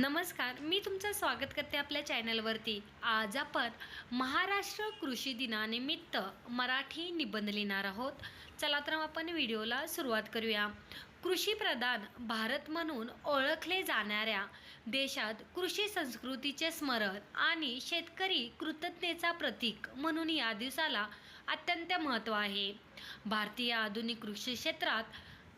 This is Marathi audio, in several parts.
नमस्कार मी तुमचं स्वागत करते आपल्या चॅनलवरती. आज आपण महाराष्ट्र कृषी दिनानिमित्त मराठी निबंध लिहिणार आहोत. चला तर आपण व्हिडिओला सुरुवात करूया. कृषीप्रधान भारत म्हणून ओळखले जाणाऱ्या देशात कृषी संस्कृतीचे स्मरण आणि शेतकरी कृतज्ञतेचा प्रतीक म्हणून या दिवसाला अत्यंत महत्त्व आहे. भारतीय आधुनिक कृषी क्षेत्रात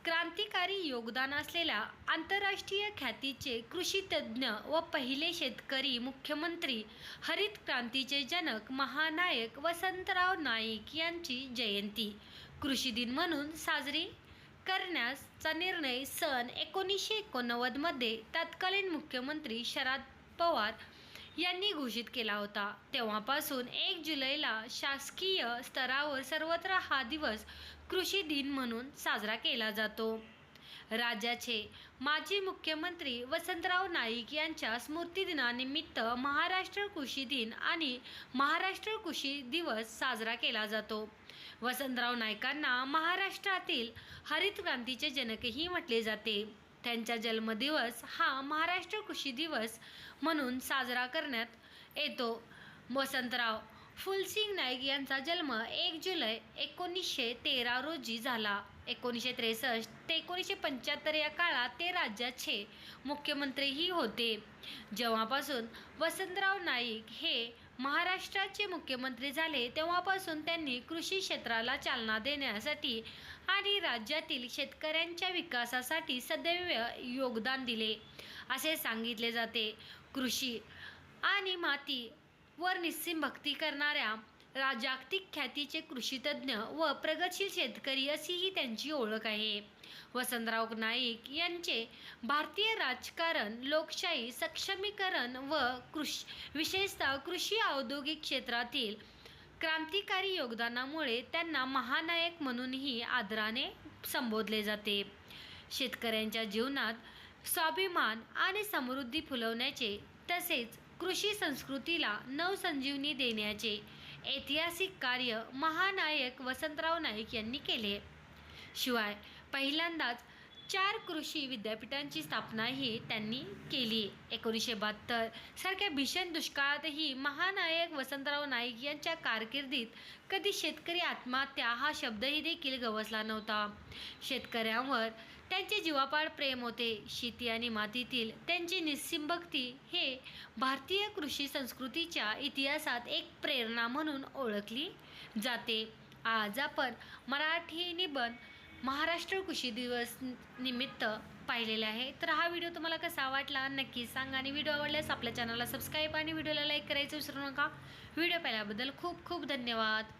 क्रांतिकारी योगदान असलेल्या आंतरराष्ट्रीय ख्यातीचे कृषी तज्ज्ञ व पहिले शेतकरी मुख्यमंत्री हरित क्रांतीचे जनक महानायक वसंतराव नाईक यांची जयंती. कृषी दिन म्हणून साजरी करण्याचा निर्णय सन एकोणीसशे एकोणनव्वदमध्ये तत्कालीन मुख्यमंत्री शरद पवार यांनी घोषित केला होता. तेव्हापासून एक जुलैला शासकीय स्तरावर सर्वत्र हा दिवस कृषी दिन म्हणून साजरा केला जातो. राज्याचे माजी मुख्यमंत्री वसंतराव नाईक यांच्या स्मृतिदिनानिमित्त महाराष्ट्र कृषी दिन आणि महाराष्ट्र कृषी दिवस साजरा केला जातो. वसंतराव नाईकांना महाराष्ट्रातील हरित क्रांतीचे जनकही म्हटले जाते. त्यांचा जन्मदिवस हा महाराष्ट्र कृषी दिवस म्हणून साजरा करण्यात येतो. वसंतराव फुलसिंग नाईक यांचा जन्म एक जुलै एकोणीसशे तेरा रोजी झाला. एकोणीसशे त्रेसष्ट ते एकोणीसशे पंच्याहत्तर या काळात ते राज्याचे मुख्यमंत्रीही होते. जेव्हापासून वसंतराव नाईक हे महाराष्ट्राचे मुख्यमंत्री झाले तेव्हापासून त्यांनी कृषी क्षेत्राला चालना देण्यासाठी आणि राज्यातील शेतकऱ्यांच्या विकासासाठी सदैव योगदान दिले. असे सांगितले जाते. कृषी आणि माती वर निस्सीम भक्ती करणाऱ्या जागतिक ख्यातीचे कृषीतज्ञ व प्रगतशील शेतकरी अशी ही त्यांची ओळख आहे. वसंतराव नाईक यांचे भारतीय राजकारण लोकशाही सक्षमीकरण व कृषी विशेषतः कृषी औद्योगिक क्षेत्रातील क्रांतिकारी योगदानामुळे त्यांना महानायक म्हणूनही आदराने संबोधले जाते. शेतकऱ्यांच्या जीवनात स्वाभिमान आणि समृद्धी फुलवण्याचे तसेच कृषी संस्कृतीला नवसंजीवनी देण्याचे ऐतिहासिक कार्य महानायक वसंतराव नाईक यांनी केले. शिवाय पहिल्यांदाच चार कृषी विद्यापीठांची स्थापनाही त्यांनी केली. एकोणीसशे बहात्तर सारख्या भीषण दुष्काळातही महानायक वसंतराव नाईक यांच्या कारकिर्दीत कधी शेतकरी आत्महत्या हा शब्दही देखील गवसला नव्हता. शेतकऱ्यांवर त्यांचे जीवापाड प्रेम होते. शेती आणि मातीतील त्यांची निस्सिम भक्ती हे भारतीय कृषी संस्कृतीच्या इतिहासात एक प्रेरणा म्हणून ओळखली जाते. आज आपण मराठी निबंध महाराष्ट्र कृषी दिवस निमित्त पाहिलेले आहे. तर हा व्हिडिओ तुम्हाला कसा वाटला नक्की सांगा आणि व्हिडिओ आवडल्यास आपल्या चॅनलला सबस्क्राईब आणि व्हिडिओला लाईक करायचं विसरू नका. व्हिडिओ पाहिल्याबद्दल खूप खूप धन्यवाद.